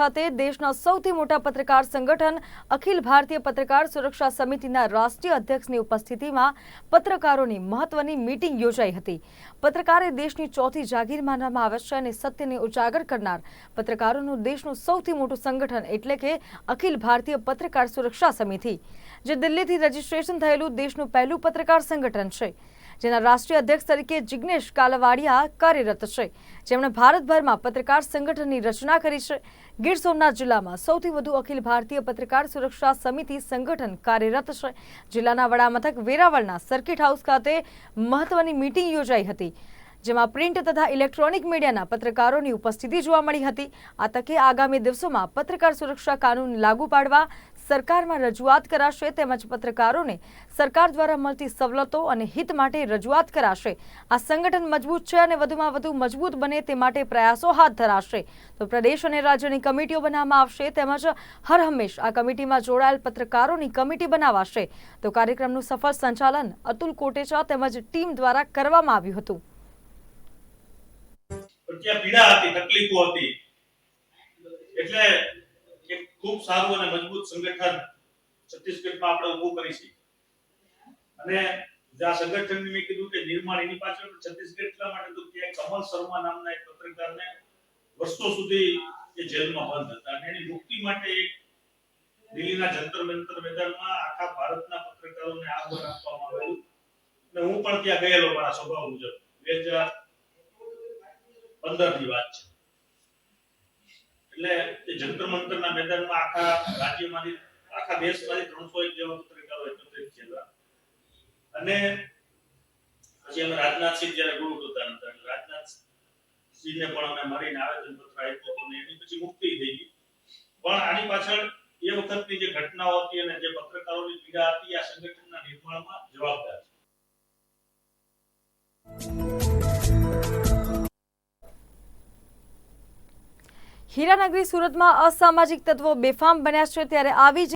ખાતે દેશના સૌથી મોટા પત્રકાર સંગઠન, અખિલ ભારતીય પત્રકાર સુરક્ષા સમિતિના રાષ્ટ્રીય અધ્યક્ષની ઉપસ્થિતિમાં પત્રકારોની મહત્વની મીટિંગ યોજાઈ હતી. પત્રકાર એ દેશની ચોથી જાગીર માનવામાં આવે છે અને સત્યને ઉજાગર કરનાર પત્રકારોનું દેશનું સૌથી મોટું સંગઠન એટલે કે અખિલ ભારતીય પત્રકાર સુરક્ષા સમિતિ, જે દિલ્હીથી રજીસ્ટ્રેશન થયેલું દેશનું પહેલું પત્રકાર સંગઠન છે. જેના રાષ્ટ્રીય અધ્યક્ષ તરીકે જિગ્નેશ કાલવાડિયા કાર્યરત છે. જેમણે ભારતભરમાં પત્રકાર સંગઠનની રચના કરી છે. ગીર સોમનાથ જિલ્લામાં સૌથી વધુ અખિલ ભારતીય પત્રકાર સુરક્ષા સમિતિ સંગઠન કાર્યરત છે. જિલ્લાના વડામથક વેરાવળના સર્કિટ હાઉસ ખાતે મહત્વની મીટિંગ યોજાઈ હતી, જેમાં પ્રિન્ટ તથા ઇલેક્ટ્રોનિક મીડિયાના પત્રકારોની ઉપસ્થિતિ જોવા મળી હતી. આ તકે આગામી દિવસોમાં પત્રકાર સુરક્ષા કાનૂન લાગુ પાડવા સરકારમાં રજૂઆત કરાશે તેમજ પત્રકારોને સરકાર દ્વારા મળતી સવલતો અને હિત માટે રજૂઆત કરાશે. આ સંગઠન મજબૂત છે અને વધુમાં વધુ મજબૂત બને તે માટે પ્રયાસો હાથ ધરાશે. તો પ્રદેશ અને રાજ્યની કમિટીઓ બનાવવામાં આવશે તેમજ હર હંમેશ આ કમિટીમાં જોડાયેલ પત્રકારોની કમિટી બનાવાશે. તો કાર્યક્રમનું સફળ સંચાલન અતુલ કોટેચા તેમજ ટીમ દ્વારા કરવામાં આવ્યું હતું. પીડા હતી, તકલીફો હતી. એટલે ખૂબ સારું અને મજબૂત સંગઠન છત્તીસગઢમાં આપણે ઊભું કરી છે અને આ સંગઠનની મેં કીધું કે નિર્માણ એની પાછળ છત્તીસગઢ એટલા માટે તો કે કમલ શર્મા નામના એક પત્રકારને વર્ષો સુધી એ જેલમાં બંધ હતા અને એની મુક્તિ માટે એક દિલ્હીના જંતર મંતર મેદાનમાં આખા ભારતના પત્રકારોને આગળ આપવામાં આવેલું અને હું પણ ત્યાં ગયેલો મારા સ્વભાવ મુજબ. બે હજાર પંદરની વાત છે. એટલે એ જંતર મંતરના મેદાનમાં આખા રાજ્યમાંથી, આખા દેશમાંથી ત્રણસો એક જેવા પત્રકારો એકત્રિત થયેલા. અને પછી અમે રાજનાથસિંહ જયારે ગુરુ પ્રધાન હતા, એટલે રાજનાથ સિંહને પણ અમે મારીને આવેદન પત્ર આપ્યું હતું એની પછી મુક્તિ થઈ ગઈ. પણ આની પાછળ એ વખતની જે ઘટનાઓ હતી અને જે પત્રકારોની પીડા હતી, આ સંગઠનના હીરાનગરી સુરતમાં અસામાજિક તત્વો બેફામ બન્યા છે ત્યારે આવી જ